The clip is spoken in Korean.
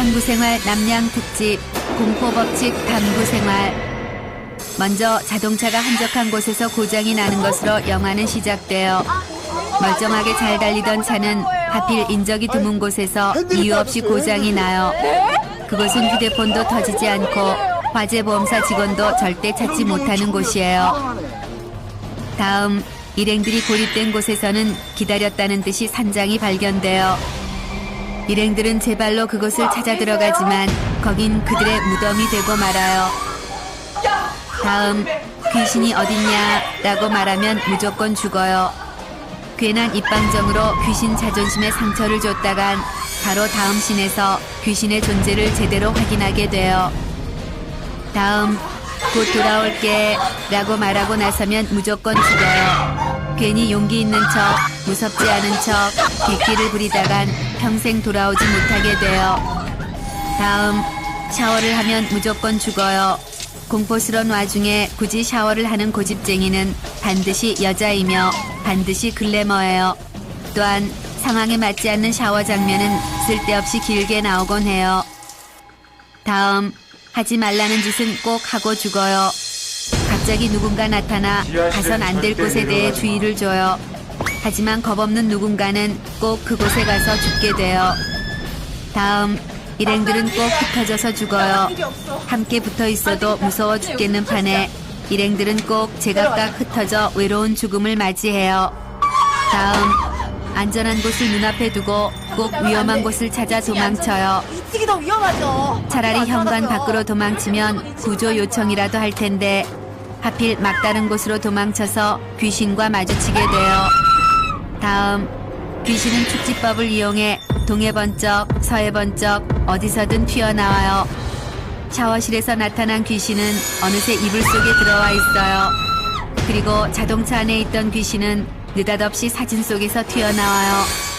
탐구생활 남양 특집 공포법칙 탐구생활 먼저 자동차가 한적한 곳에서 고장이 나는 것으로 영화는 시작되어 멀쩡하게 잘 달리던 차는 하필 인적이 드문 곳에서 이유 없이 고장이 나요. 그곳은 휴대폰도 터지지 않고 화재보험사 직원도 절대 찾지 못하는 곳이에요. 다음 일행들이 고립된 곳에서는 기다렸다는 듯이 산장이 발견되어 일행들은 제 발로 그곳을 찾아 들어가지만 거긴 그들의 무덤이 되고 말아요. 다음 귀신이 어딨냐라고 말하면 무조건 죽어요. 괜한 입방정으로 귀신 자존심에 상처를 줬다간 바로 다음 신에서 귀신의 존재를 제대로 확인하게 돼요. 다음 곧 돌아올게 라고 말하고 나서면 무조건 죽어요. 괜히 용기 있는 척, 무섭지 않은 척, 객기를 부리다간 평생 돌아오지 못하게 돼요. 다음 샤워를 하면 무조건 죽어요. 공포스러운 와중에 굳이 샤워를 하는 고집쟁이는 반드시 여자이며 반드시 글래머예요. 또한 상황에 맞지 않는 샤워 장면은 쓸데없이 길게 나오곤 해요. 다음 하지 말라는 짓은 꼭 하고 죽어요. 갑자기 누군가 나타나 가선 안 될 곳에 대해 주의를 줘요. 하지만 겁없는 누군가는 꼭 그곳에 가서 죽게 돼요. 다음 일행들은 꼭 흩어져서 죽어요. 함께 붙어 있어도 무서워 죽겠는 판에 일행들은 꼭 제각각 흩어져 외로운 죽음을 맞이해요. 다음 안전한 곳을 눈앞에 두고 꼭 위험한 곳을 찾아 도망쳐요. 이쪽이 더 위험하죠. 차라리 안 현관. 밖으로 도망치면 구조 요청이라도 할 텐데 하필 막다른 곳으로 도망쳐서 귀신과 마주치게 돼요. 다음 귀신은 축지법을 이용해 동해 번쩍 서해 번쩍 어디서든 튀어나와요. 샤워실에서 나타난 귀신은 어느새 이불 속에 들어와 있어요. 그리고 자동차 안에 있던 귀신은 느닷없이 사진 속에서 튀어나와요.